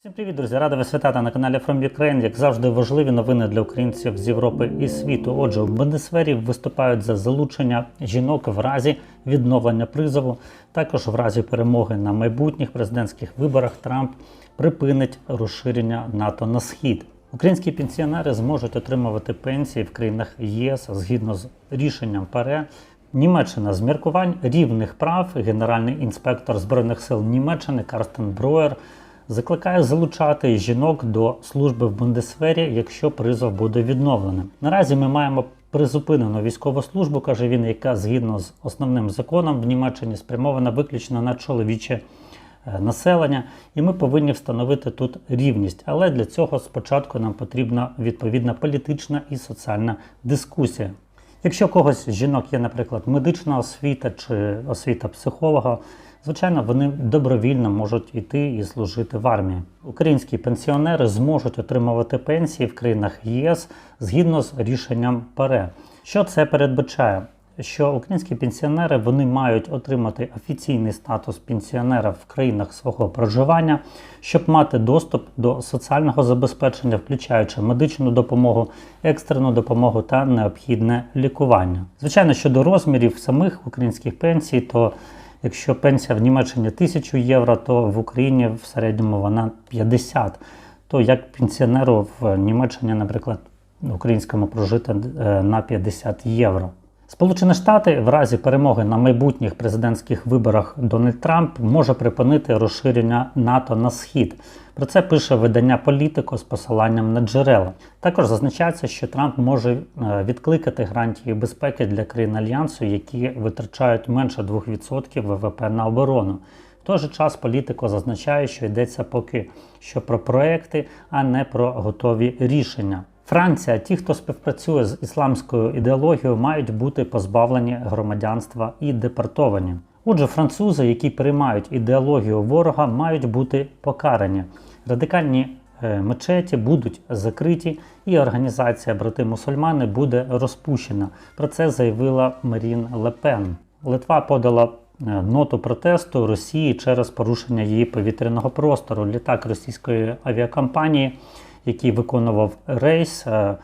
Всім привіт, друзі! Рада вас вітати на каналі From Ukraine. Як завжди, важливі новини для українців з Європи і світу. Отже, у Бундесвері виступають за залучення жінок в разі відновлення призову. Також в разі перемоги на майбутніх президентських виборах Трамп припинить розширення НАТО на схід. Українські пенсіонери зможуть отримувати пенсії в країнах ЄС згідно з рішенням ПАРЕ. Німеччина з міркувань рівних прав. Генеральний інспектор збройних сил Німеччини Карстен Броєр закликає залучати жінок до служби в Бундесвері, якщо призов буде відновленим. Наразі ми маємо призупинену військову службу, каже він, яка згідно з основним законом в Німеччині спрямована виключно на чоловіче е, населення, і ми повинні встановити тут рівність. Але для цього спочатку нам потрібна відповідна політична і соціальна дискусія. Якщо когось з жінок є, наприклад, медична освіта чи освіта психолога, звичайно, вони добровільно можуть йти і служити в армії. Українські пенсіонери зможуть отримувати пенсії в країнах ЄС згідно з рішенням ПАРЕ. Що це передбачає? Що українські пенсіонери вони мають отримати офіційний статус пенсіонера в країнах свого проживання, щоб мати доступ до соціального забезпечення, включаючи медичну допомогу, екстрену допомогу та необхідне лікування. Звичайно, щодо розмірів самих українських пенсій, то якщо пенсія в Німеччині 1000 євро, то в Україні в середньому вона 50. То як пенсіонеру в Німеччині, наприклад, українському прожити е, на 50 євро. Сполучені Штати в разі перемоги на майбутніх президентських виборах Дональд Трамп може припинити розширення НАТО на схід. Про це пише видання Політико з посиланням на джерела. Також зазначається, що Трамп може е, відкликати гарантії безпеки для країн альянсу, які витрачають менше 2% ВВП на оборону. В той же час політико зазначає, що йдеться поки що про проекти, а не про готові рішення. Франція, ті, хто співпрацює з ісламською ідеологією, мають бути позбавлені громадянства і депортовані. Отже, французи, які приймають ідеологію ворога, мають бути покарані. Радикальні е, мечеті будуть закриті, і організація брати мусульмани буде розпущена. Про це заявила Марін Лепен. Литва подала е, ноту протесту Росії через порушення її повітряного простору. Літак російської авіакомпанії який виконував рейс е,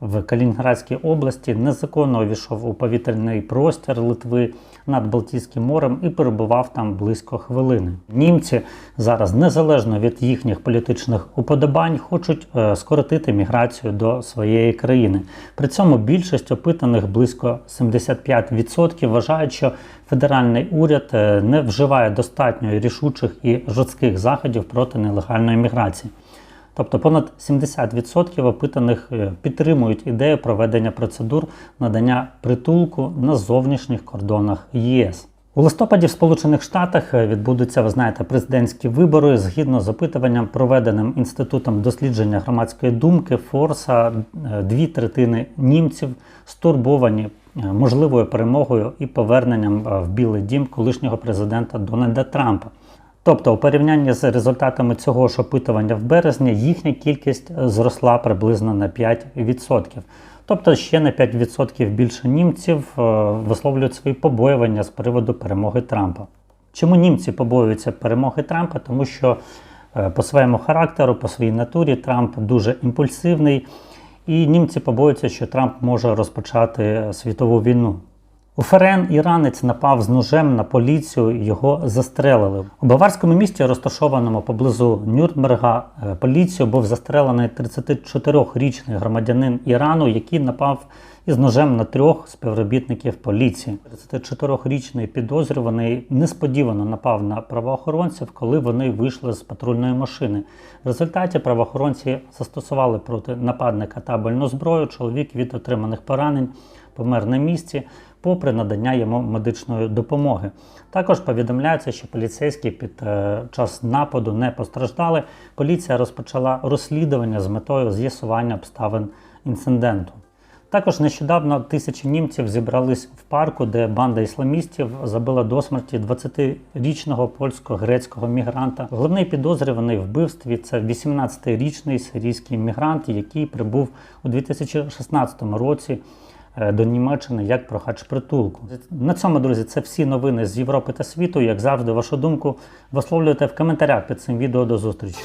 в Калінінградській області, незаконно увійшов у повітряний простір Литви над Балтійським морем і перебував там близько хвилини. Німці зараз, незалежно від їхніх політичних уподобань, хочуть е, скоротити міграцію до своєї країни. При цьому більшість опитаних близько 75% вважають, що федеральний уряд е, не вживає достатньо рішучих і жорстких заходів проти нелегальної міграції. Тобто понад 70% опитаних е, підтримують ідею проведення процедур надання притулку на зовнішніх кордонах ЄС. У листопаді в Сполучених Штатах е, відбудуться, ви знаєте, президентські вибори згідно з опитуванням, проведеним інститутом дослідження громадської думки Форса, е, дві третини німців стурбовані можливою перемогою і поверненням в Білий Дім колишнього президента Дональда Трампа. Тобто, у порівнянні з результатами цього ж опитування в березні їхня кількість зросла приблизно на 5%. Тобто ще на 5% більше німців е, висловлюють свої побоювання з приводу перемоги Трампа. Чому німці побоюються перемоги Трампа? Тому що е, по своєму характеру, по своїй натурі Трамп дуже імпульсивний, і німці побоюються, що Трамп може розпочати світову війну. У ФРН іранець напав з ножем на поліцію, його застрелили. У баварському місті, розташованому поблизу Нюрнберга, е, поліцію був застрелений 34-річний громадянин Ірану, який напав із ножем на трьох співробітників поліції. 34-річний підозрюваний несподівано напав на правоохоронців, коли вони вийшли з патрульної машини. В результаті правоохоронці застосували проти нападника табельну зброю. Чоловік від отриманих поранень помер на місці попри надання йому медичної допомоги. Також повідомляється, що поліцейські під е, час нападу не постраждали. Поліція розпочала розслідування з метою з'ясування обставин інциденту. Також нещодавно тисячі німців зібрались в парку, де банда ісламістів забила до смерті 20-річного польсько-грецького мігранта. Головний підозрюваний в вбивстві це 18-річний сирійський мігрант, який прибув у 2016 році до Німеччини як прохач притулку. На цьому, друзі, це всі новини з Європи та світу. Як завжди, вашу думку висловлюйте в коментарях під цим відео. До зустрічі.